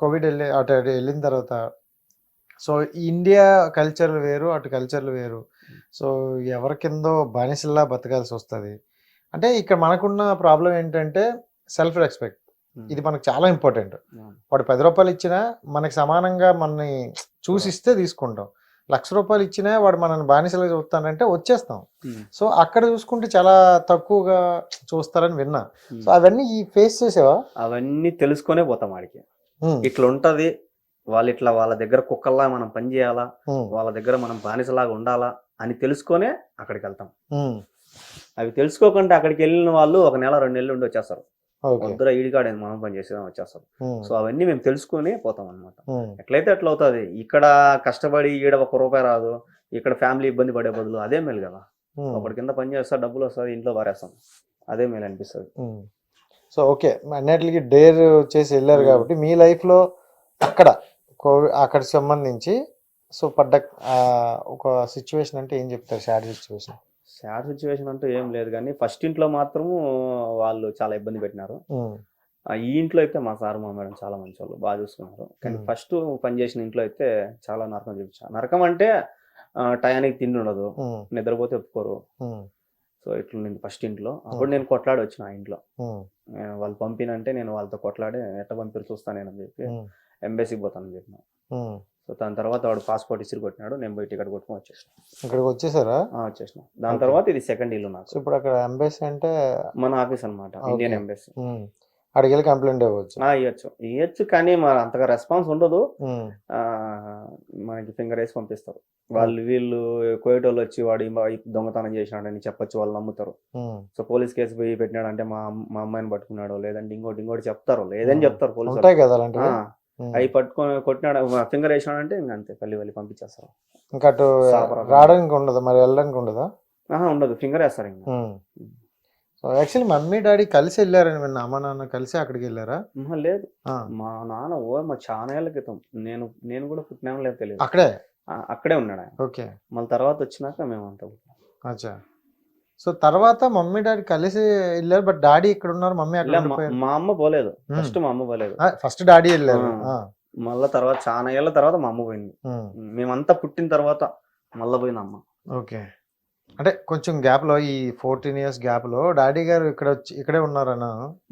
Covid వెళ్ళి అటు అటు వెళ్ళిన తర్వాత సో ఇండియా కల్చర్ వేరు అటు కల్చర్లు వేరు. సో ఎవరి కిందో బానిసల్లా బతకాల్సి వస్తుంది. అంటే ఇక్కడ మనకున్న ప్రాబ్లం ఏంటంటే సెల్ఫ్ రెస్పెక్ట్ ఇది మనకు చాలా ఇంపార్టెంట్ వాడు పది రూపాయలు ఇచ్చినా మనకి సమానంగా మనని చూసిస్తే తీసుకుంటాం. లక్ష రూపాయలు ఇచ్చినా వాడు మనల్ని బానిసలుగా చూస్తానంటే వచ్చేస్తాం. సో అక్కడ చూసుకుంటే చాలా తక్కువగా చూస్తారని విన్నా. సో అవన్నీ ఈ ఫేస్ చేసావా? అవన్నీ తెలుసుకొనే పోతాం వాడికి. ఇట్లా ఉంటది. వాళ్ళు ఇట్లా వాళ్ళ దగ్గర కుక్కల్లా మనం పని చేయాలా? వాళ్ళ దగ్గర మనం బానిసలాగా ఉండాలా? అని తెలుసుకొనే అక్కడికి వెళ్తాం అవి తెలుసుకోకుండా అక్కడికి వెళ్ళిన వాళ్ళు ఒక నెల రెండు నెలలు ఉండి వచ్చేస్తారు. వద్దురా ఈడికాడే మనం పని చేసేదాం వచ్చేస్తారు. సో అవన్నీ మేము తెలుసుకొని పోతాం అనమాట ఎట్లయితే అట్లా అవుతుంది ఇక్కడ కష్టపడి ఈడ ఒక రూపాయి రాదు. ఇక్కడ ఫ్యామిలీ ఇబ్బంది పడే బదులు అదే మేలు కదా. ఒకటి కింద పని చేస్తా డబ్బులు వస్తుంది ఇంట్లో పారేస్తాం. అదే మేలు అనిపిస్తుంది. So okay. అన్నిటికి డేర్ చేసి వెళ్ళారు ఉమ్. కాబట్టి మీ లైఫ్లో అక్కడ కోవిడ్ అక్కడ సంబంధించి సో పడ్డ ఒక సిచ్యువేషన్ అంటే ఏం చెప్తారు? Short situation. సాడ్ సిచ్యువేషన్ అంటూ ఏం లేదు కానీ ఫస్ట్ ఇంట్లో మాత్రము వాళ్ళు చాలా ఇబ్బంది పెట్టినారు. ఆ, ఈ ఇంట్లో అయితే మా సార్ మా మేడం చాలా మంచి వాళ్ళు బాగా చూసుకున్నారు. కానీ మ్మ్. ఫస్ట్ పనిచేసిన ఇంట్లో అయితే చాలా నరకం చూపించారు నరకం అంటే టయానికి తిండి ఉండదు. నిద్రపోతే ఒప్పుకోరు. సో ఇట్లుండింది ఫస్ట్ ఇంట్లో. అప్పుడు నేను కొట్లాడి వచ్చిన ఆ ఇంట్లో. నేను వాళ్ళు పంపినంటే నేను వాళ్ళతో కొట్లాడి ఎట్ట పంపిరు చూస్తానేనని చెప్పి ఎంబెసీకి పోతానని చెప్పిన. సో దాని తర్వాత వాడు పాస్పోర్ట్ ఇసిరి కొట్టినాడు నేను పోయి టికెట్ కొట్టుకొని వచ్చేసిన. ఇక్కడికి వచ్చేసారా? వచ్చేసిన. దాని. తర్వాత ఇది సెకండ్ ఇల్లు నాకు. ఇప్పుడు అక్కడ ఎంబసీ అంటే మన ఆఫీస్ అనమాట ఇండియన్. ఎంబసీ. వెళ్ళి కంప్లైంట్ ఇవ్వచ్చు. ఇవ్వచ్చు ఇవ్వచ్చు కానీ మరి అంతగా రెస్పాన్స్ ఉండదు. మనకి ఫింగర్ వేసి పంపిస్తారు. వాళ్ళు వీళ్ళు కోయట వాళ్ళు వచ్చి వాడు దొంగతనం చేసినాడని చెప్పొచ్చు వాళ్ళు నమ్ముతారు. సో పోలీస్ కేసు పోయి పెట్టినాడంటే మా అమ్- మా అమ్మాయిని పట్టుకున్నాడు లేదంటే ఇంకోటి ఇంకోటి చెప్తారు. లేదని. చెప్తారు పోలీసు. అవి పట్టుకొని కొట్టినాడు ఫింగర్ వేసినాడంటే ఇంకా అంతే పల్లి వెళ్ళి పంపించేస్తారు. ఇంకా అటు. రావడానికి ఉండదు? మరి వెళ్ళడానికి ఉండదా? ఆహా ఉండదు. ఫింగర్ వేస్తారు ఇంకా. యాక్చువల్లీ మమ్మీ డాడీ కలిసి వెళ్ళారని విన్నా అమ్మ నాన్న కలిసి అక్కడికి వెళ్ళారా? లేదు. మా నాన్న ఓ మా చాలా ఏళ్ళ క్రితం. నేను నేను కూడా పుట్టినా లేదు తెలియదు. అక్కడే? అక్కడే ఉన్నాడు ఆయన. ఓకే. మళ్ళీ తర్వాత వచ్చినాక మేము అంతా అచ్చా. సో తర్వాత మమ్మీ డాడీ కలిసి వెళ్ళారు బట్ డాడీ ఇక్కడ ఉన్నారు మమ్మీ అక్కడ మా- అమ్మ పోలేదు. ఫస్ట్ మా అమ్మ పోలేదు. ఫస్ట్ డాడీ వెళ్ళారు. మళ్ళా తర్వాత చాలా ఏళ్ళ తర్వాత మా అమ్మ పోయింది. మేమంతా పుట్టిన తర్వాత మళ్ళా పోయింది అమ్మ. ఓకే. అంటే కొంచెం గ్యాప్లో ఈ ఫోర్టీన్ ఇయర్స్ గ్యాప్లో డాడీ గారు ఇక్కడ వచ్చి ఇక్కడే ఉన్నారన్న.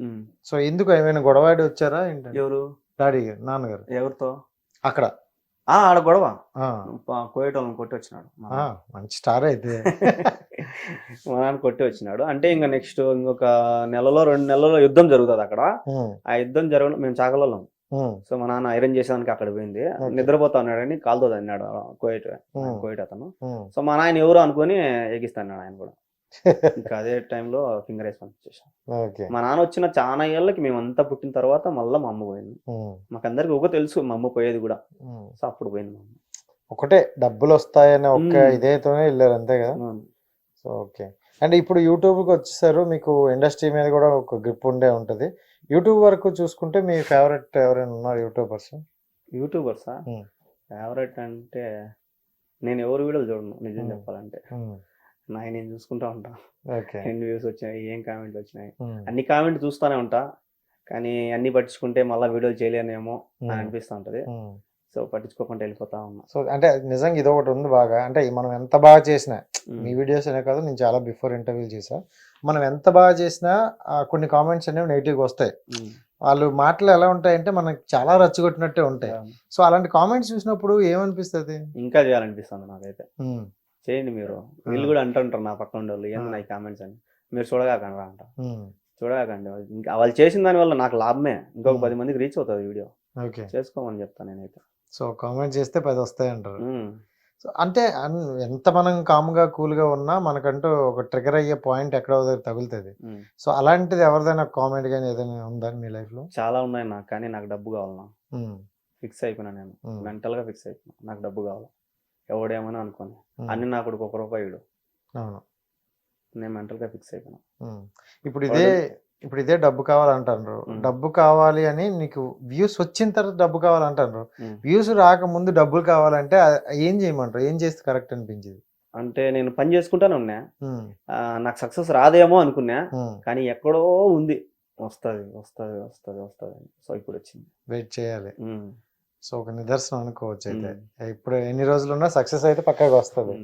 ఉమ్. సో ఎందుకు ఏమైనా గొడవాడి వచ్చారా ఎవరు? డాడీ గారు నాన్నగారు. ఎవరితో? అక్కడ. ఆ ఆడ గొడవ. కోయటోళ్ళని కొట్టి వచ్చినాడు మంచి స్టార్ అయితే. మా నాన్న కొట్టి వచ్చినాడు అంటే ఇంకా నెక్స్ట్ ఇంకొక నెలలో రెండు నెలల్లో యుద్ధం జరుగుతుంది అక్కడ. ఆ యుద్ధం జరగడం మేము చాకలలో సో మా నాన్న ఐరన్ చేసేదానికి అక్కడ పోయింది. నిద్రపోతా ఉన్నాడని కాలుతో అన్నాడు కోయట కోయట అతను. సో మా నాయన ఎవరు అనుకొని ఎగిస్తాడు ఆయన కూడా. ఇంకా అదే టైంలో ఫింగర్ వేసి పంపించేసాం ఓకే. మా నాన్న వచ్చిన చాలా ఏళ్ళకి మేమంతా పుట్టిన తర్వాత మళ్ళీ మా అమ్మ పోయింది. మాకందరికి ఒక తెలుసు మా అమ్మ పోయేది కూడా. సో అప్పుడు పోయింది మా అమ్మ. ఒకటే డబ్బులు వస్తాయనే ఒక్క. ఇదేతోనే వెళ్ళారు అంతే కదా. So okay. అండ్ ఇప్పుడు యూట్యూబ్కి వచ్చేసారు మీకు ఇండస్ట్రీ మీద కూడా ఒక గ్రిప్ ఉండే ఉంటుంది. యూట్యూబ్ వరకు చూసుకుంటే మీ ఫేవరెట్ ఎవరైనా ఉన్నారు యూట్యూబర్స్? యూట్యూబర్సా. ఫేవరెట్ అంటే నేను ఎవరు వీడియోలు చూడను నిజం. చెప్పాలంటే. నాయ నేను చూసుకుంటా ఉంటా. ఎన్ని వ్యూస్ వచ్చినాయి ఏం కామెంట్లు వచ్చినాయి. అన్ని కామెంట్ చూస్తానే ఉంటా కానీ అన్ని పట్టించుకుంటే మళ్ళీ వీడియోలు చేయలేనేమో అని అనిపిస్తూ ఉంటది. సో పట్టించుకోకుండా వెళ్ళిపోతా ఉన్నా. సో అంటే నిజంగా ఇది ఒకటి ఉంది బాగా. అంటే మనం ఎంత బాగా చేసినా. మీ వీడియోస్ అనే కాదు నేను చాలా బిఫోర్ ఇంటర్వ్యూ చేసా మనం ఎంత బాగా చేసినా కొన్ని కామెంట్స్ అనేవి నెగిటివ్గా వస్తాయి. వాళ్ళు మాటలు ఎలా ఉంటాయంటే మనకి చాలా రచ్చగొట్టినట్టే ఉంటాయి. సో అలాంటి కామెంట్స్ చూసినప్పుడు ఏమనిపిస్తుంది? ఇంకా చేయాలనిపిస్తుంది నాకైతే. చేయండి మీరు. వీళ్ళు కూడా అంటుంటారు నా పక్కన వాళ్ళు ఏంది నా కామెంట్స్ అని? మీరు చూడగాకండి రా అంట చూడగాకండి. ఇంకా వాళ్ళు చేసిన దాని వల్ల నాకు లాభమే. ఇంకొక. పది మందికి రీచ్ అవుతుంది వీడియో. చేసుకోమని చెప్తాను నేనైతే. సో కామెంట్ చేస్తే పది వస్తాయి అంటారు అంటే ఎంత మనం కామ్గా కూల్గా ఉన్నా మనకంటూ ఒక ట్రిగర్ అయ్యే పాయింట్ ఎక్కడో దగ్గర తగులుతుంది. సో అలాంటిది ఎవరిదైనా కామెంట్ కానీ ఏదైనా ఉందా మీ లైఫ్లో? చాలా ఉన్నాయి నాకు కానీ నాకు డబ్బు కావాలన్నా ఫిక్స్ అయిపోయినా నేను. మెంటల్గా ఫిక్స్ అయిపోయినా. నాకు డబ్బు కావాలి. ఎవడేమని అనుకోని. అన్ని నా కొడుకు ఒక రూపాయి నేను మెంటల్గా ఫిక్స్ అయిపోయినా. ఇప్పుడు ఇదే ఇప్పుడు ఇదే డబ్బు కావాలంటారు. డబ్బు కావాలి అని నీకు వ్యూస్ వచ్చిన తర్వాత డబ్బు కావాలంటారు. వ్యూస్ రాకముందు డబ్బులు కావాలంటే ఏం చేయమంటారు? ఏం చేస్తే కరెక్ట్ అనిపించింది? అంటే నేను పని చేసుకుంటానే ఉన్నా. నాకు సక్సెస్ రాదేమో అనుకున్నా. కానీ ఎక్కడో ఉంది. వస్తుంది వస్తుంది వస్తుంది వస్తుంది సో ఇప్పుడు వచ్చింది. వెయిట్ చేయాలి. సో ఒక నిదర్శనం అనుకోవచ్చు అయితే. ఇప్పుడు ఎన్ని రోజులు ఉన్నా సక్సెస్ అయితే పక్కాగా వస్తుంది.